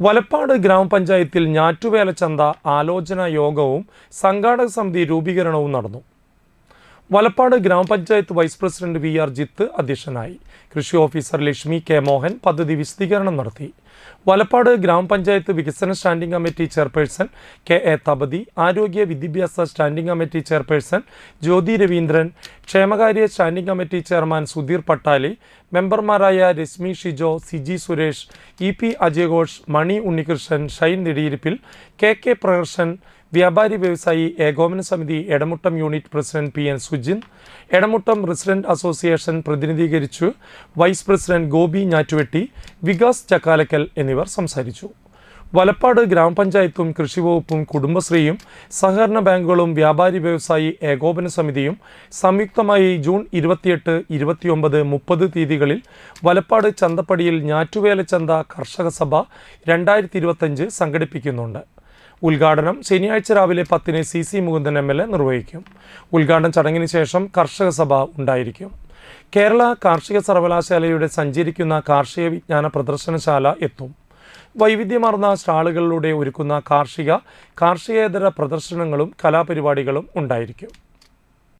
വലപ്പാട് ഗ്രാമപഞ്ചായത്തിൽ ഞാറ്റുവേല ചന്ത ആലോചനാ യോഗവും സംഘാടക സമിതി രൂപീകരണവും നടന്നു. Valappad grama panchayat vice president V R Jith അധ്യക്ഷനായി. കൃഷി ഓഫീസർ ലക്ഷ്മി കെ മോഹൻ പദ്ധതി വിശദീകരണം നടത്തി. വലപ്പാട് ഗ്രാമപഞ്ചായത്ത് വികസന standing committee chairperson K A Thapathi ആരോഗ്യ വിദ്യാഭ്യാസ standing committee chairperson Jyothi Raveendran ക്ഷേമകാര്യ standing committee chairman Sudheer Pattali മെമ്പർമാരായ രശ്മി ഷിജോ സിജി സുരേഷ് ഇ പി അജയഘോഷ് മണി ഉണ്ണികൃഷ്ണൻ ഷൈൻ നെടിയിരിപ്പിൽ കെ കെ പ്രഹർഷൻ വ്യാപാരി വ്യവസായി ഏകോപന സമിതി Edamuttam unit president P N Sujin Edamuttam resident association പ്രതിനിധീകരിച്ചു vice president Gopi Njattuvetti Vikas Chakkalakkal എന്നിവർ സംസാരിച്ചു. വലപ്പാട് ഗ്രാമപഞ്ചായത്തും കൃഷിവകുപ്പും കുടുംബശ്രീയും സഹകരണ ബാങ്കുകളും വ്യാപാരി വ്യവസായി ഏകോപന സമിതിയും സംയുക്തമായി ജൂൺ ഇരുപത്തിയെട്ട് ഇരുപത്തിയൊമ്പത് മുപ്പത് തീയതികളിൽ വലപ്പാട് ചന്തപ്പടിയിൽ ഞാറ്റുവേല ചന്ത കർഷക സഭ രണ്ടായിരത്തി ഇരുപത്തഞ്ച് സംഘടിപ്പിക്കുന്നുണ്ട്. ഉദ്ഘാടനം ശനിയാഴ്ച രാവിലെ പത്തിന് C C Mukundan M L A നിർവഹിക്കും. ഉദ്ഘാടന ചടങ്ങിന് ശേഷം കർഷക സഭ ഉണ്ടായിരിക്കും. കേരള കാർഷിക സർവകലാശാലയുടെ സഞ്ചരിക്കുന്ന കാർഷിക വിജ്ഞാന പ്രദർശനശാല എത്തും. വൈവിധ്യമാർന്ന സ്റ്റാളുകളിലൂടെ ഒരുക്കുന്ന കാർഷിക കാർഷികേതര പ്രദർശനങ്ങളും കലാപരിപാടികളും ഉണ്ടായിരിക്കും.